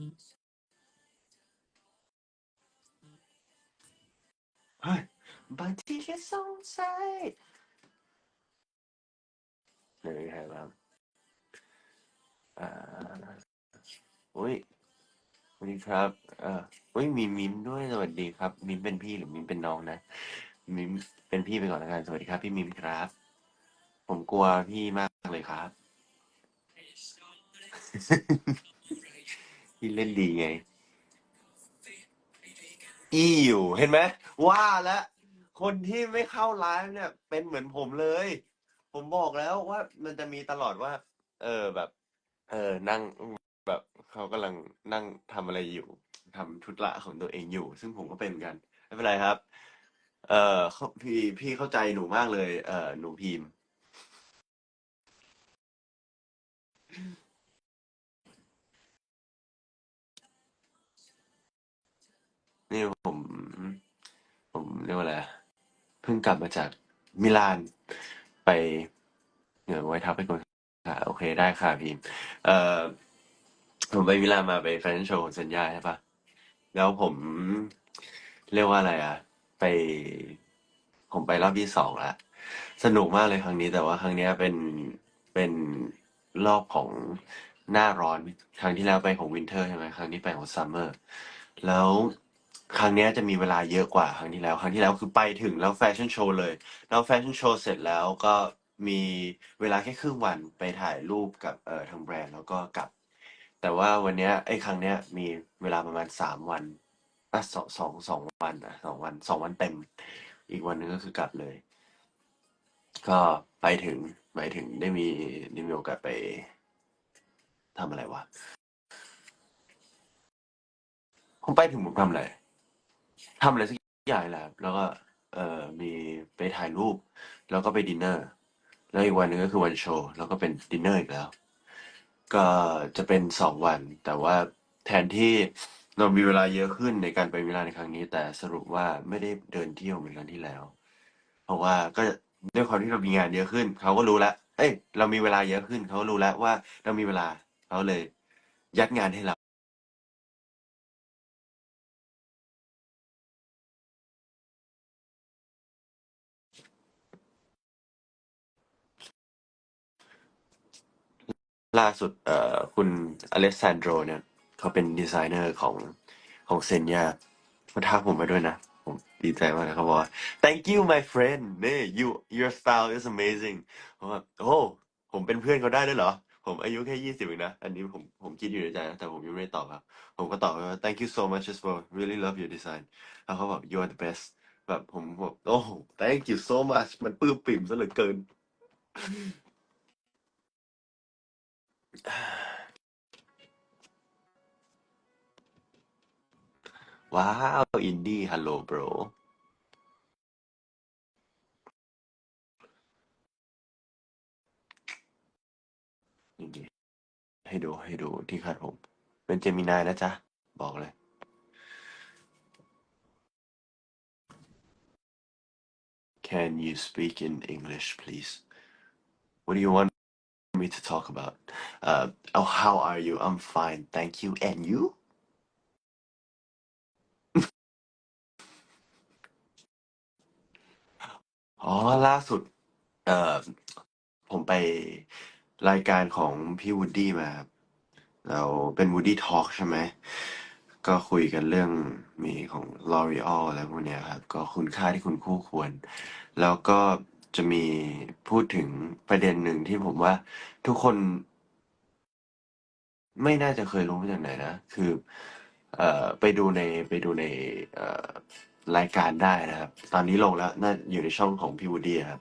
เฮ้ยบางทีแค่สงสัยเดี๋ยวมีใครบ้างอ่าอุ้ยสวัสดีครับ เอ่ออุ้ยมีมิมด้วยสวัสดีครับ มิมเป็นพี่หรือมิมเป็นน้องนะ มิมเป็นพี่ไปก่อนแล้วกันสวัสดีครับ พี่มิมครับ ผมกลัวพี่มากเลยครับ พี่เล่นดีไง อีอยู่เห็นไหมว่าแล้วคนที่ไม่เข้าไลฟ์เนี่ย เป็นเหมือนผมเลย ผมบอกแล้วว่ามันจะมีตลอดว่า เออแบบ เออนั่งแบบเขากำลังนั่งทำอะไรอยู่ทำธุระของตัวเองอยู่ ซึ่งผมก็เป็นเหมือนกันไม่เป็นไรครับ เออพี่พี่เข้าใจหนูมากเลย เออหนูพิมพ์ นี่ผม ผมเรียกว่าอะไรเพิ่งกลับมาจากมิลานไปเหนือไว้ทับไปก่อนค่ะโอเคได้ค่ะพิมเอ่อผมไปมิลานมาไปแฟชั่นโชว์ของเซนย่าใช่ปะแล้วผมเรียกว่าอะไรอะ ไป ผมไปรอบที่สองละสนุกมากเลยครั้งนี้แต่ว่าครั้งนี้เป็นเป็นรอบของหน้าร้อน ครั้งที่แล้วไปของวินเทอร์ใช่ไหมครั้งนี้ไปของซัมเมอร์ แล้ว ครั้งเนี้ยจะมีเวลาเยอะกว่าครั้งที่แล้ว ครั้งที่แล้วคือไปถึงแล้วแฟชั่นโชว์เลย แล้วแฟชั่นโชว์เสร็จแล้วก็มีเวลาแค่ครึ่งวันไปถ่ายรูปกับเอ่อทางแบรนด์แล้วก็กลับ แต่ว่าวันเนี้ยไอ้ครั้งเนี้ยมีเวลาประมาณสามวันอะสองสองสองวันอะสองวันสองวันเต็ม อีกวันหนึงก็คือกลับเลย ก็ไปถึงไปถึงได้มีได้มีโอกาสไปทำอะไรวะผมไปถึงผมทำอะไร ทำอะไรสักอย่างแหละครับแล้วก็เอ่อมีไปถ่ายรูป แล้วก็ไปดินเนอร์ แล้วอีกวันหนึงก็คือวันโชว์ แล้วก็เป็นดินเนอร์อีกแล้ว ก็จะเป็นสองวัน แต่ว่าแทนที่เรามีเวลาเยอะขึ้นในการไปมิลานในครั้งนี้ แต่สรุปว่าไม่ได้เดินเที่ยวเหมือนครั้งที่แล้ว เพราะว่าก็ด้วยความที่เรามีงานเยอะขึ้น เขาก็รู้แล้ว เอ้ย เรามีเวลาเยอะขึ้น เขาก็รู้แล้วว่าเรามีเวลาเขาเลยยัดงานให้เรา ล่าสุดเอ่อคุณอเล็กซานโดรเนี่ยเขาเป็นดีไซเนอร์ของของเซนยาเขาทักผมมาด้วยนะ ผมดีใจมากเลยเขาบอกว่า thank you my friend นี่ you your style is amazing ผมว่าโอ้ผมเป็นเพื่อนเขาได้ด้วยเหรอ ผมอายุแค่ยี่สิบเองนะ อันนี้ผมผมคิดอยู่ในใจนะ แต่ผมยังไม่ได้ตอบครับ ผมก็ตอบไปว่า thank you so much as well really love your design แล้วเขาบอก you are the best แบบผมบอกโอ้ thank you so much มันปลื้มปิ่มซะเหลือเกิน ว้าว อินดี้ฮัลโหลโบรให้ดูให้ดูที่คาดผม เป็นเจมินายนะจ๊ะ บอกเลย Can you speak in English please What do you want me to talk about uh, oh how are you I'm fine thank you and you อ๋อ ล่าสุด เอ่อ ผมไปรายการของพี่วูดดี้มาครับแล้วเป็นวูดดี้ทอล์กใช่ไหม ก็คุยกันเรื่องมีของ L'Oreal อะไรพวกเนี้ยครับ ก็คุณค่าที่คุณคู่ควร แล้วก็ จะมีพูดถึงประเด็นหนึ่งที่ผมว่า ทุกคน ไม่น่าจะเคยรู้มาจากไหนนะ คือ เอ่อไปดูในไปดูในเอ่อรายการได้นะครับ ตอนนี้ลงแล้วน่าอยู่ในช่องของพี่วูดดี้ครับ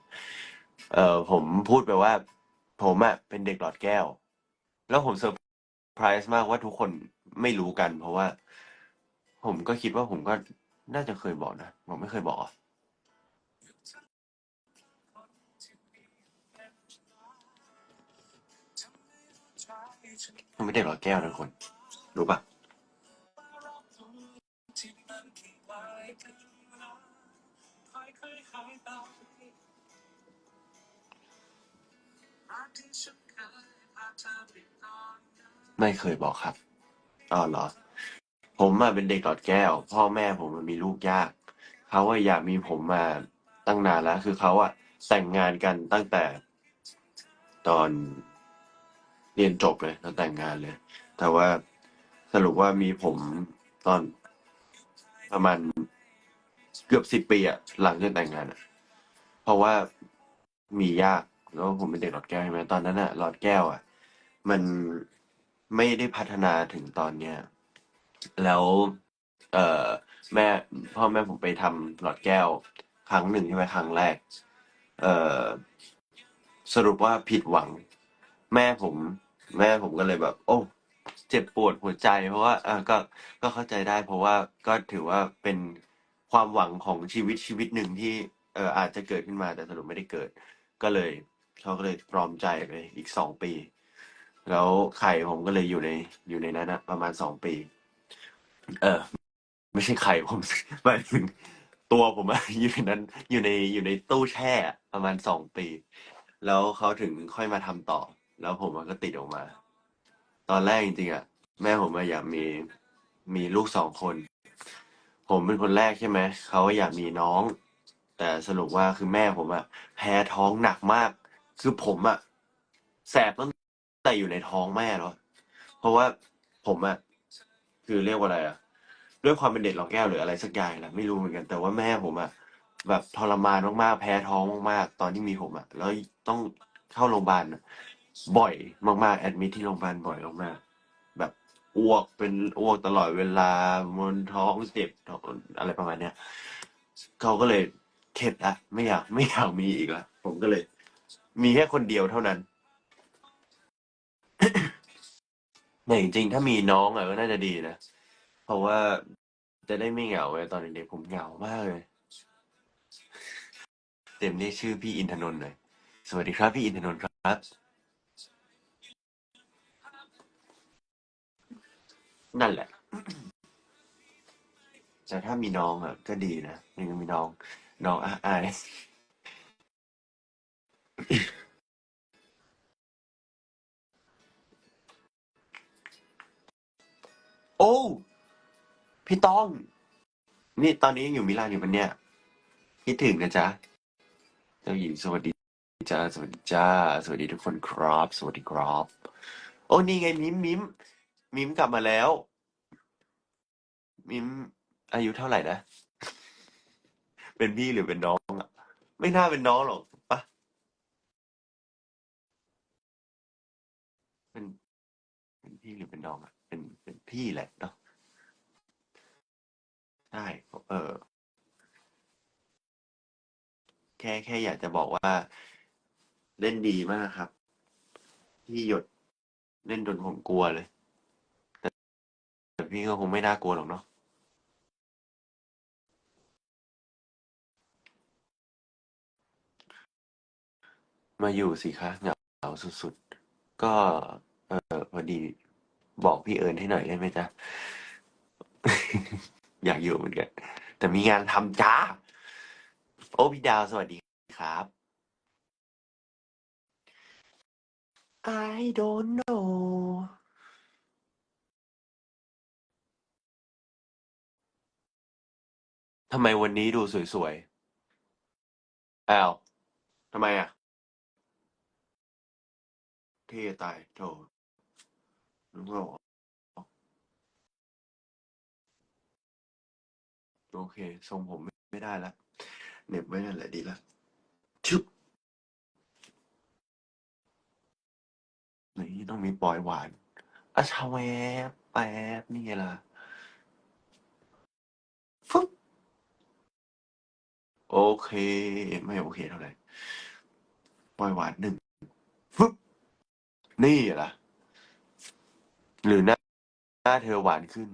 เอ่อผมพูดไปว่า ผมอะเป็นเด็กหลอดแก้ว แล้วผมเซอร์ไพรส์มากว่าทุกคนไม่รู้กัน เพราะว่า ผมก็คิดว่าผมก็น่าจะเคยบอกนะผมไม่เคยบอกอผ มเป็นเด็กหลอดแก้วนะทุกคน รู้ปะไม่เคยบอกครับอ๋อเหรอ ผมอะเป็นเด็กหลอดแก้ว พ่อแม่ผมมันมีลูกยาก เขาอะอยากมีผมมาตั้งนานแล้ว คือเขาอะแต่งงานกันตั้งแต่ตอน เรียนจบเลยแล้วแต่งงานเลย แต่ว่าสรุปว่ามีผมตอนประมาณเกือบสิบปีอะหลังจากแต่งงานอะเพราะว่ามียากแล้วผมเป็นเด็กหลอดแก้วใช่ไหมตอนนั้นอะหลอดแก้วอะมันไม่ได้พัฒนาถึงตอนเนี้ยแล้ว เอ่อ แม่พ่อแม่ผมไปทำหลอดแก้ว ครั้งหนึ่งใช่ไหมครั้งแรก เอ่อ สรุปว่าผิดหวัง แม่ผม แม่ผมก็เลยแบบ โอ้ เจ็บปวดหัวใจ เพราะว่าอะก็ก็เข้าใจได้ เพราะว่าก็ถือว่าเป็นความหวังของชีวิตชีวิตหนึ่งที่เอออาจจะเกิดขึ้นมาแต่สรุปไม่ได้เกิด ก็เลยเขาก็เลยตรอมใจไปอีกสองปี แล้วไข่ผมก็เลยอยู่ในอยู่ในนั้นนะประมาณสองปี เออ ไม่ใช่ไข่ผม หมายถึงตัวผมอะอยู่ในนั้นอยู่ในอยู่ในตู้แช่อะประมาณสองปี แล้วเขาถึงค่อยมาทำต่อ แล้วผมอะก็ติดออกมา ตอนแรกจริงๆอะแม่ผมอยากมีมีลูกสองคน ผมเป็นคนแรกใช่ไหม เขาอยากมีน้อง แต่สรุปว่าคือแม่ผมอะแพ้ท้องหนักมาก คือผมอะแสบตั้งแต่อยู่ในท้องแม่แล้วเพราะว่าผมอะคือเรียกว่าอะไรอะด้วยความเป็นเด็กหลอกแก้วหรืออะไรสักอย่างแหละไม่รู้เหมือนกัน แต่ว่าแม่ผมอะแบบทรมานมากๆ แพ้ท้องมากๆ ตอนที่มีผมอะแล้วต้องเข้าโรงพยาบาล บ่อยมากๆแอดมิทที่โรงพยาบาลบ่อยมากๆแบบอ้วกเป็นอ้วกตลอดเวลามนท้องเจ็บท้องอะไรประมาณเนี้ยเขาก็เลยเข็ดละไม่อยากไม่อยากมีอีกละผมก็เลย มีแค่คนเดียวเท่านั้นแต่จริงๆถ้ามีน้องอะก็น่าจะดีนะ เพราะว่าจะได้ไม่เหงาเลยตอนเด็กๆผมเหงามากเลยเต็มเรียกชื่อพี่อินทนนท์หน่อยสวัสดีครับ พี่อินทนนท์ครับ นั่นแหละ แต่ถ้ามีน้องอะ ก็ดีนะมีมีน้อง น้องอาอโอ้ พี่ต้อง นี่ตอนนี้ยังอยู่มิลานอยู่ปะเนี่ย คิดถึงนะจ๊ะ เจ้าหญิงสวัสดีจ้า สวัสดีจ้า สวัสดีทุกคนครับ สวัสดีครับ โอ้ นี่ไง มิมมิม มิมกลับมาแล้ว มิมอายุเท่าไหร่นะ เป็นพี่หรือเป็นน้องอะไม่น่าเป็นน้องหรอกปะเป็นเป็นพี่หรือเป็นน้องอะเป็นเป็นพี่แหละเนาะใช่เออ แค่แค่อยากจะบอกว่า เล่นดีมากครับ พี่หยดเล่นจนผมกลัวเลย แต่พี่ก็คงไม่น่ากลัวหรอกเนาะมาอยู่สิคะเหงาสุดๆ ก็ เออพอดีบอกพี่เอิญให้หน่อยได้ไหมจ๊ะ อยากอยู่เหมือนกัน แต่มีงานทำจ้า โอ้พี่ดาวสวัสดีครับ I don't know ทำไมวันนี้ดูสวยๆ อ้าว ทำไมอะ เท่ตายโถรู้เปล่าโอเค ทรงผมไม่ได้ละเน็บไว้นั่นแหละดีละชึบนี่ต้องมีปล่อยหวานอะชาแวบแป๊บนี่ไงล่ะฟึบ โอเค ไม่โอเคเท่าไหร่ปล่อยหวานหนึ่งฟึบนี่ล่ะหรือหน้าหน้าเธอหวานขึ้น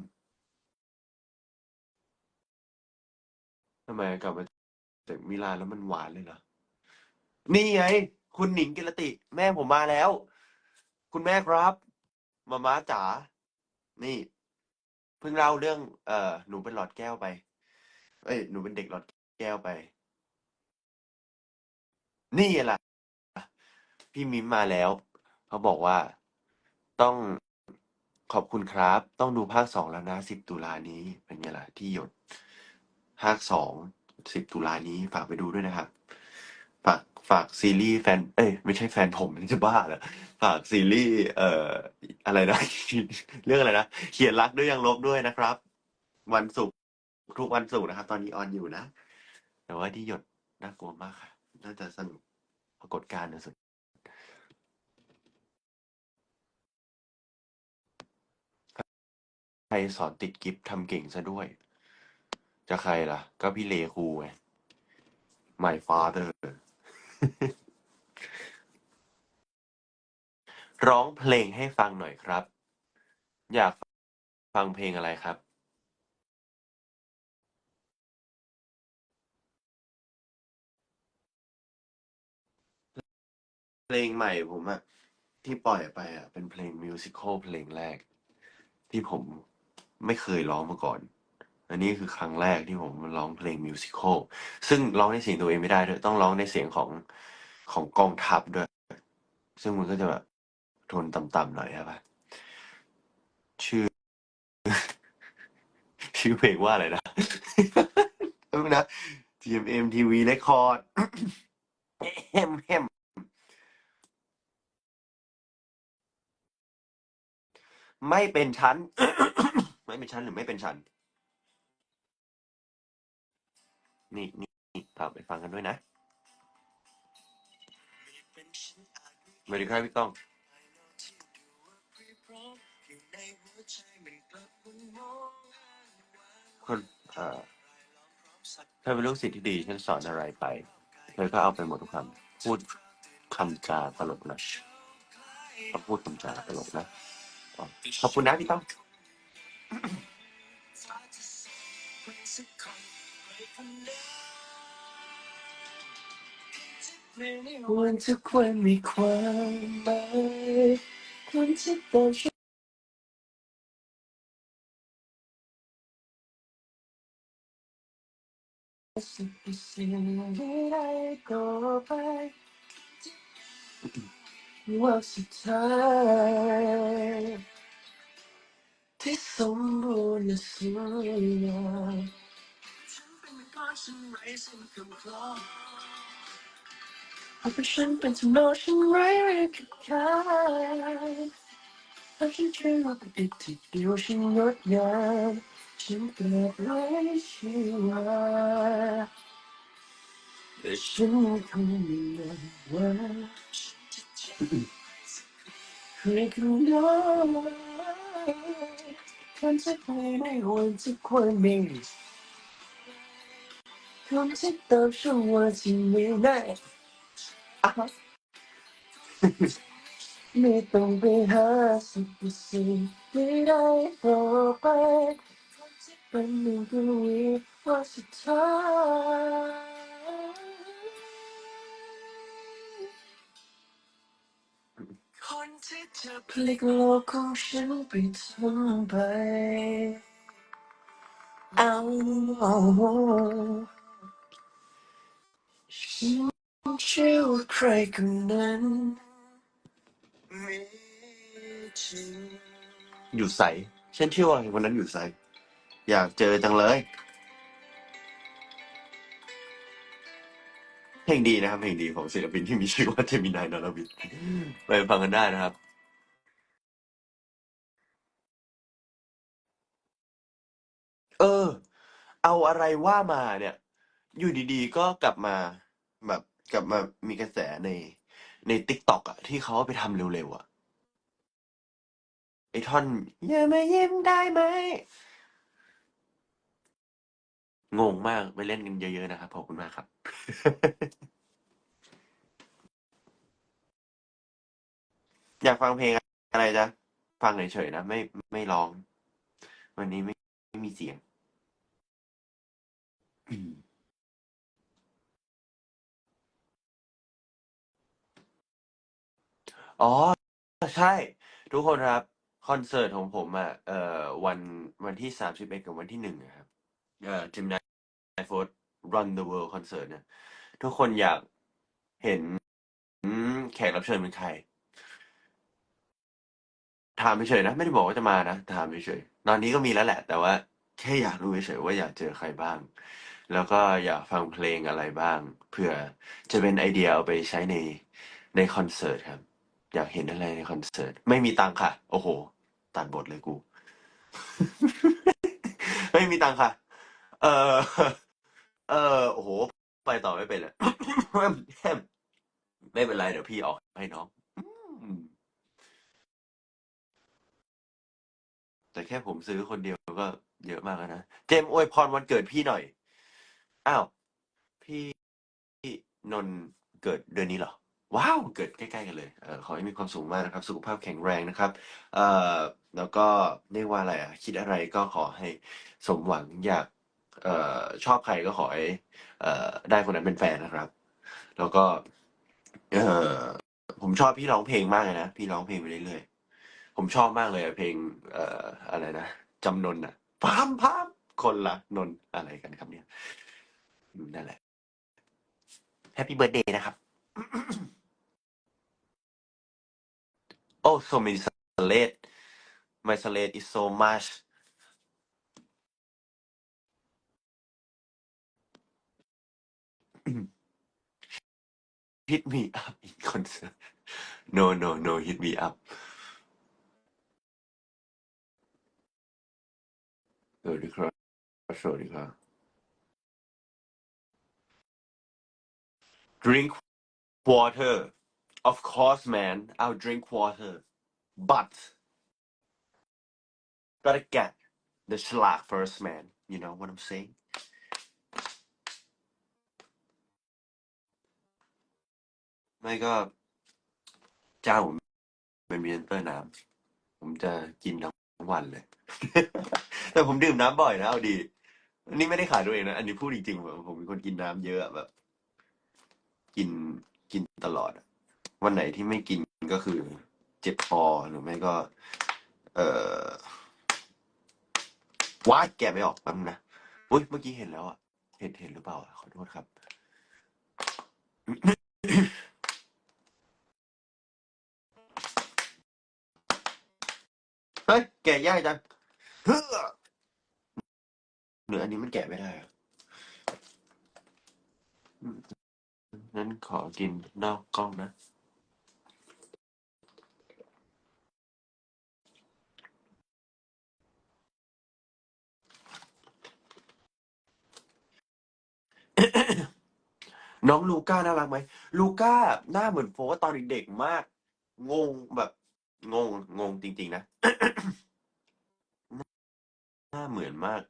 ทำไมกลับมาจากมิลานแล้วมันหวานเลยเหรอนี่ไง คุณหนิงกิรติ แม่ผมมาแล้ว คุณแม่ครับ มาม้าจ๋านี่ เพิ่งเล่าเรื่อง เอ่อหนูเป็นหลอดแก้วไป เอ้ยหนูเป็นเด็กหลอด แก้วไป นี่แหละพี่มิมมาแล้วเขาบอกว่าต้องขอบคุณครับ ต้องดูภาคสองแล้วนะสิบตุลานี้เป็นไงล่ะที่หยดภาคสองสิบตุลานี้ฝากไปดูด้วยนะครับ ฝากฝากซีรีส์แฟน เอ้ยไม่ใช่แฟนผมจะบ้าเหรอฝากซีรีส์เอ่ออะไรนะ เรื่องอะไรนะเขียนรักด้วยยังลบด้วยนะครับ วันศุกร์ทุกวันศุกร์นะครับ ตอนนี้ออนอยู่นะ แต่ว่าที่หยดน่ากลัวมากค่ะ น่าจะสนุกปรากฏการณ์นะสุด ใครสอนติดกิฟทำเก่งซะด้วย จะใครล่ะ ก็พี่เลครูไง my father ร้องเพลงให้ฟังหน่อยครับ อยากฟังเพลงอะไรครับ เพลงใหม่ผมอะที่ปล่อยไปอะเป็นเพลงมิวสิควลเพลงแรก ที่ผมไม่เคยร้องมาก่อน อันนี้คือครั้งแรกที่ผมร้องเพลงมิวสิควลซึ่งร้องในเสียงตัวเองไม่ได้ด้วยต้องร้องในเสียงของของกองทัพด้วย ซึ่งมันก็จะแบบโทนต่ำๆหน่อยใช่ปะชื่อ ชื่อเพลงว่าอะไรนะเออนะ GMM TV Record เฮมเฮม ไม่เป็นชั้น ไม่เป็นชั้นหรือไม่เป็นชั้น นี่นี่ฝากไปฟังกันด้วยนะสวัสดีครับพี่ต้องคนเอ่อเธอเป็นลูกศิษย์ที่ดี ฉันสอนอะไรไปเธอก็เอาไปหมดทุกคำพูดคำจาตลกนะเขาพูดคำจาตลกนะ ขอบคุณนะพี่ต้องควรทุกคนมีความหมายคนที่ต้องสิ่งสิ่งที่ได้ต่อไป ว่าสุดท้ายที่สมบูรณ์และสวยงามเอาไปฉันเป็นทำนองฉัน ไร้เรียกกับใครถ้าฉันเชื่อว่าเป็นอีกทีเดียวฉันงดงามฉันเกิดไร้ชีวาแต่ฉันคงไม่นับว่าเคยคำน้อยคนที่ไปได้วันที่ควรมีคนที่เติมช่วงวันที่ไม่ได้อะไม่ต้องไปหาสิ่งสิ่งที่ได้ต่อไปเป็นหนึ่งก็วีว่าสุดท้าย คนที่จะพลิกโลกของฉันไปทั้งใบเอาฉันเชื่อว่าใครคนนั้นมีจริงอยู่ใสฉันเชื่อว่าวันนั้นอยู่ใส อยากเจอจังเลย เพลงดีนะครับเพลงดีของศิลปินที่มีชื่อว่าเจมินายนรวิทย์ไปฟังกันได้นะครับเออ เอาอะไรว่ามาเนี่ย อยู่ดีๆ ก็กลับมาแบบกลับมามีกระแสในในติ๊กต็อกอะที่เขาเอาไปทำเร็วๆอะไอท่อน อย่ามายิ้มได้ไหม งงมากไปเล่นกันเยอะๆนะครับขอบคุณมากครับอยากฟังเพลงอะไรจ๊ะ ฟังเฉยๆนะ ไม่ไม่ร้อง วันนี้ไม่ไม่มีเสียงอืมอ๋อ ใช่ ทุกคนครับ คอนเสิร์ตของผมอะเอ่อวันวันที่สามสิบเอ็ดกับวันที่หนึ่งนะครับ เอ่อ Gemini Force Run the World Concert เนี่ย ทุกคนอยากเห็นแขกรับเชิญเป็นใคร ถามเฉยๆนะ ไม่ได้บอกว่าจะมานะ ถามเฉยๆตอนนี้ก็มีแล้วแหละ แต่ว่า แค่อยากรู้เฉยๆว่าอยากเจอใครบ้าง แล้วก็อยากฟังเพลงอะไรบ้าง เผื่อจะเป็นไอเดียเอาไปใช้ในในคอนเสิร์ตครับ อยากเห็นอะไรในคอนเสิร์ต ไม่มีตังค่ะ โอ้โห ตัดบทเลยกู ไม่มีตังค์ค่ะ เออ เออโอ้โห ไปต่อไม่เป็นเลยไม่เป็นไรเดี๋ยวพี่ออกให้น้องแต่แค่ผมซื้อคนเดียวก็เยอะมากแล้วนะ เจมอวยพรวันเกิดพี่หน่อย อ้าว พี่นนเกิดเดือนนี้เหรอ ว้าว เกิดใกล้ๆกันเลยเออขอให้มีความสุขมากนะครับ สุขภาพแข็งแรงนะครับ เอ่อแล้วก็เรียกว่าอะไรอะ คิดอะไรก็ขอให้สมหวังอยาก เอ่อชอบใครก็ขอให้เอ่อได้คนนั้นเป็นแฟนนะครับ แล้วก็ เอ่อผมชอบพี่ร้องเพลงมากเลยนะพี่ร้องเพลงไปเรื่อยๆผมชอบมากเลยอะเพลง เอ่ออะไรนะจำนนอะพามพามคนละนนอะไรกันครับเนี่ยอืมนั่นแหละแฮปปี้เบิร์ดเดย์นะครับโอ้ so many salad my salad is so much Hit Me Up in concert. No, no, no, Hit Me Up. Drink water. Of course, man, I'll drink water. But gotta get the schlag first, man. You know what I'm saying? ไม่ก็เจ้าผมเป็นพรีเซนเตอร์น้ำผมจะกินทั้งวันเลย แต่ผมดื่มน้ำบ่อยนะเอาดี อันนี้ไม่ได้ขายตัวเองนะ อันนี้พูดจริงๆผมผมเป็นคนกินน้ำเยอะแบบ กินกินตลอด วันไหนที่ไม่กินก็คือ เจ็บคอหรือไม่ก็ เอ่อว้าแกไม่ออกแป๊บนึงนะอุ้ยเมื่อกี้เห็นแล้วอะเห็นเห็นหรือเปล่าขอโทษครับ เฮ้ย แกะยากจังเฮ้อหรืออันนี้มันแกะไม่ได้อะอืมงั้นขอกินนอกกล้องนะ น้องลูก้าน่ารักไหมลูก้าหน้าเหมือนโฟสตอนเด็กๆมาก งงแบบ งง งงจริง ๆ นะ น้าเหมือนมาก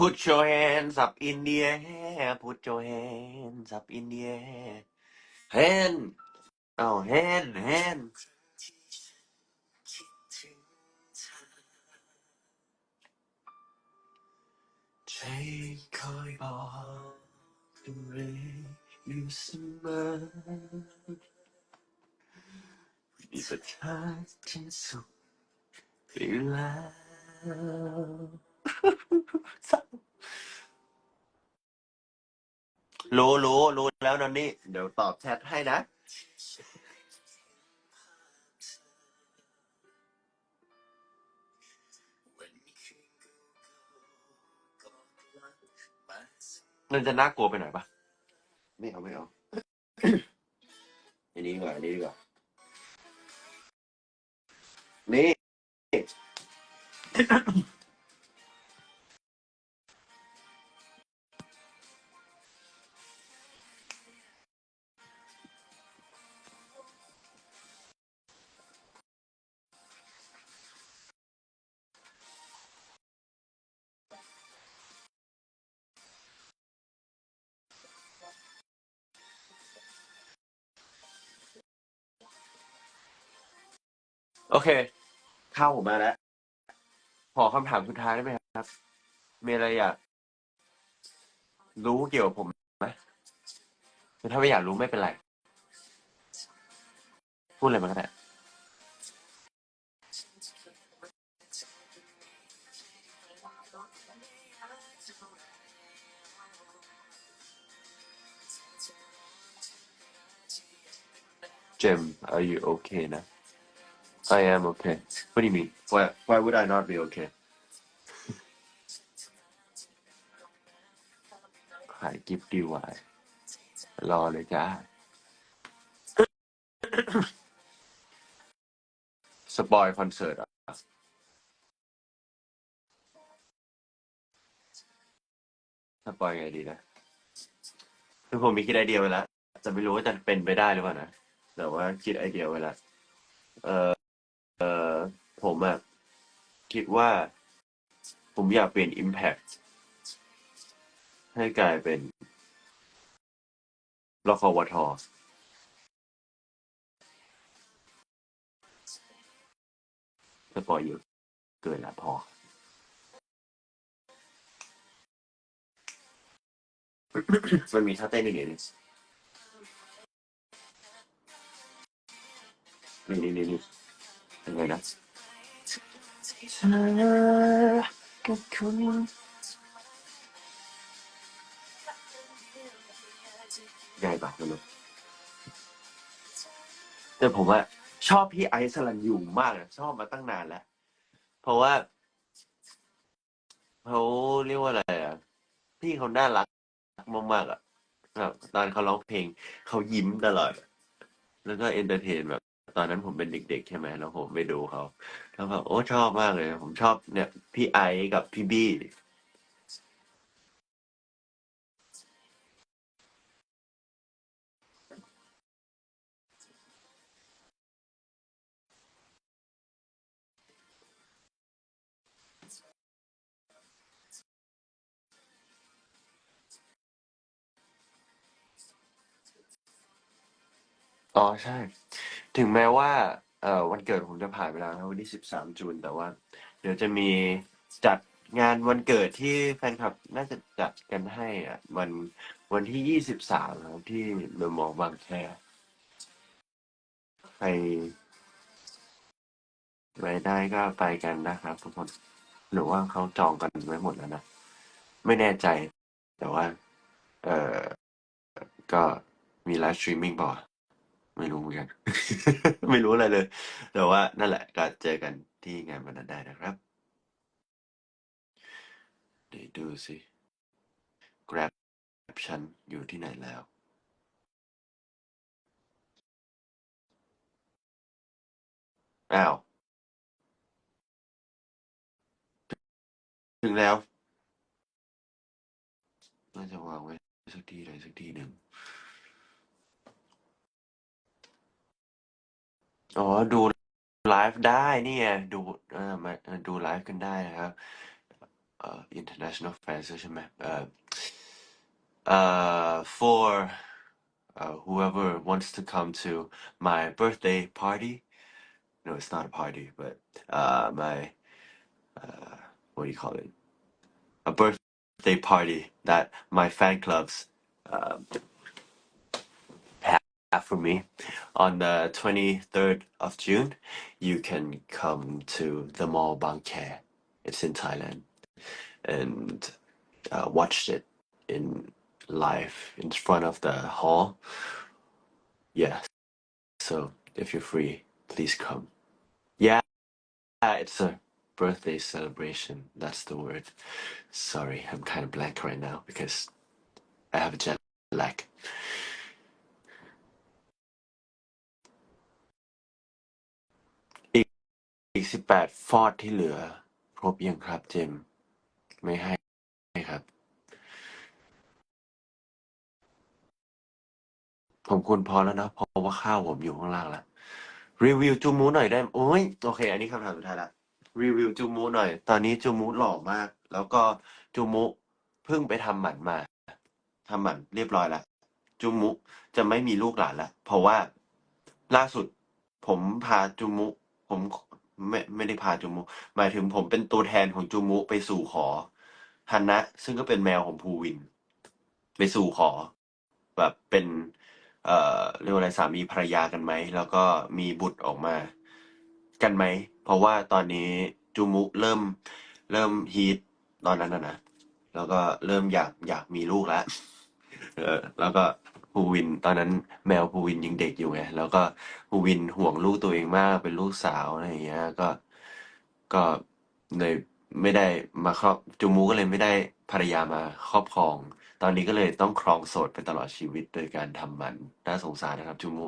Put your hands up in the air Put your hands up in the air hand เอา hand hand ใจคอยบอกอะไรอ ยู่เสมอมีสุดท้ายที่สุดไปแล้วรู้รู้รู้แล้วนนนี่ เดี๋ยวตอบแชทให้นะ มันจะน่ากลัวไปหน่อยปะไม่เอาไม่เอา อันนี้ดีกว่าอันนี้ดีกว่า นี่ โอเค ข้าวผมมาแล้วอคำถามสุดท้ายได้ไหมครับ มีอะไรอยากรู้เกี่ยวกับผมไหมคือถ้าไม่อยากรู้ไม่เป็นไร พูดอะไรมาก็ได้ Jim, are you okay now? I am okay. What do you mean? Why why would I not be okay? ขายกิฟต์ดีวายรอเลยจ้า สปอยคอนเสิร์ตอะ สปอยไงดีนะ คือผมมีคิดไอเดียไว้แล้วแต่ไม่รู้ว่าจะเป็นไปได้หรือเปล่านะ แต่ว่าคิดไอเดียไว้แล้ว เออ เออผมอะคิดว่า ผมอยากเปลี่ยน Impact ให้กลายเป็นรควทสปอยเยอะเกินละพอ มันมีท่าเต้นอีกนิดนึงนี่นี่นี่นี่ ยังไงนะเธอกับคุณใหญ่ปะมันแต่ผมว่าชอบพี่ไอซ์สลันยูมากเลยชอบมาตั้งนานแล้ว เพราะว่าเขาเรียกว่าอะไรอะพี่เขาน่ารักมากๆอะแบบตอนเขาร้องเพลง เขายิ้มตลอด แล้วก็เอนเตอร์เทนแบบ ตอนนั้นผมเป็นเด็ก ๆ ใช่ไหมแล้วผมไปดูเขาแล้วแบบโอ้ชอบมากเลย ผมชอบเนี่ย พี่ไอซ์กับพี่บี้อ๋อใช่ ถึงแม้ว่าเอ่อวันเกิดผมจะผ่านไปแล้วนะวันที่สิบสามจูนแต่ว่า เดี๋ยวจะมีจัดงานวันเกิดที่แฟนคลับน่าจะจัดกันให้อะวันวันที่ยี่สิบสามครับที่เดอะมอลล์บางแคใครไปได้ก็ไปกันนะครับทุกคนหรือว่าเขาจองกันไว้หมดแล้วนะ ไม่แน่ใจ แต่ว่า เออก็มีไลฟ์สตรีมมิ่งเปล่ ไม่รู้เหมือนกัน ไม่รู้อะไรเลย แต่ว่านั่นแหละก็เจอกันที่งานวันนั้นได้นะครับ เดี๋ยวดูสิ Grab ฉันอยู่ที่ไหนแล้ว อ้าว ถึงแล้ว น่าจะวางไว้สักที่ใดสักที่หนึ่ง อ๋อ ดูไลฟ์ได้นี่ไงดูเออมาเออดูไลฟ์กันได้นะครับเอ่อ international fans ใช่ไหมเอ่อเอ่อ for uh, whoever wants to come to my birthday party no it's not a party but uh my uh what do you call it a birthday party that my fan clubs um have for me on the 23rd of June. You can come to the mall Bangkok. It's in Thailand, and uh, watch it in live in front of the hall. Yeah. So if you're free, please come. Yeah, it's a birthday celebration. That's the word. Sorry, I'm kind of blank right now because I have a jet lag. อีกสิบแปดฟอดที่เหลือ ครบยังครับเจม ไม่ให้ครับ ผมควรพอแล้วนะเพราะว่าข้าวผมอยู่ข้างล่างแล้วรีวิวจูมูหน่อยได้โอ้ยโอเค อันนี้คำถามสุดท้ายละรีวิวจูมูหน่อย ตอนนี้จูมูหล่อมาก แล้วก็จูมูเพิ่งไปทำหมันมาทำหมันเรียบร้อยแล้วจูมูจะไม่มีลูกหลานแล้วเพราะว่าล่าสุด ผมพาจูมูผม ไม่ไม่ได้พาจูมุ หมายถึงผมเป็นตัวแทนของจูมุไปสู่ขอฮันนะ ซึ่งก็เป็นแมวของภูวิน ไปสู่ขอ แบบเป็น เอ่อเรียกว่าอะไรสามีภรรยากันไหม แล้วก็มีบุตรออกมากันไหม เพราะว่าตอนนี้จูมุเริ่มเริ่มฮีทตอนนั้นนะนะแล้วก็เริ่มอยากอยากมีลูกแล้วเออแล้วก็ ภูวิน ตอนนั้นแมวภูวินยังเด็กอยู่ไงแล้วก็ภูวินห่วงลูกตัวเองมากเป็นลูกสาวอะไรอย่างเงี้ย ก็ก็เลยไม่ได้มาครอบจูมูก็เลยไม่ได้ภรรยามาครอบครอง ตอนนี้ก็เลยต้องครองโสดไปตลอดชีวิตโดยการทำมันน่าสงสารนะครับจูมู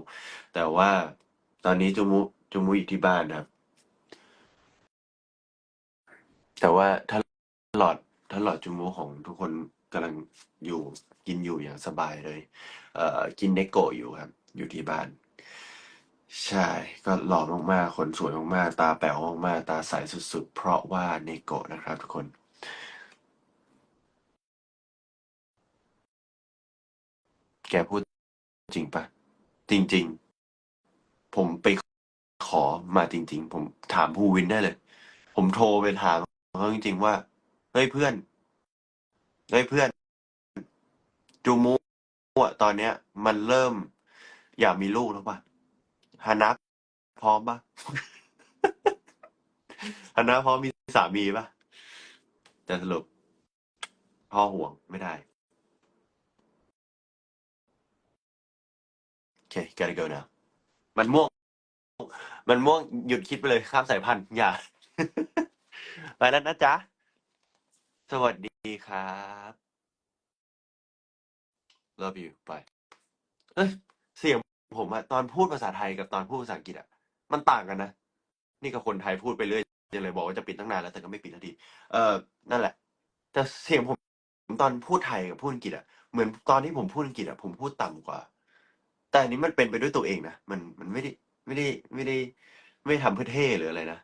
แต่ว่าตอนนี้จูมูจูมูอยู่ที่บ้านนะครับ แต่ว่าถ้าหลอดถ้าหลอดจูมูของทุกคนกำลังอยู่กินอยู่อย่างสบายเลย กินเนโกะอยู่ครับ อยู่ที่บ้าน ใช่ ก็หล่อมากๆ คนสวยมากๆ ตาแป๋วมากๆ ตาใสสุดๆ เพราะว่าเนโกะนะครับทุกคนแกพูดจริงปะจริง ๆ ผมไปขอมาจริง ๆ ผมถามภูวินได้เลย ผมโทรไปถามเขาจริง ๆ ว่า เฮ้ยเพื่อน เฮ้ยเพื่อน จูมู อะตอนเนี้ย มันเริ่ม อยากมีลูกแล้วป่ะฮานะพร้อมป่ะ ฮานะพร้อมมีสามีป่ะแต่สรุปพ่อห่วงไม่ได้ โอเค gotta go now มันม่วง มันม่วงหยุดคิดไปเลยข้ามสายพันธุ์อย่า ไปแล้วนะจ๊ะ สวัสดีครับ love you bye เอ้ยเสียงผมอะตอนพูดภาษาไทยกับตอนพูดภาษาอังกฤษอะมันต่างกันนะ นี่กับคนไทยพูดไปเรื่อยยังเลยบอกว่าจะปิดตั้งนานแล้วแต่ก็ไม่ปิดทันทีเออนั่นแหละ แต่เสียงผมตอนพูดไทยกับพูดอังกฤษอะเหมือนตอนที่ผมพูดอังกฤษอะผมพูดต่ำกว่า แต่อันนี้มันเป็นไปด้วยตัวเองนะมันมันไม่ได้ไม่ได้ไม่ได้ ไม่ได้ทำเพื่อเท่หรืออะไรนะ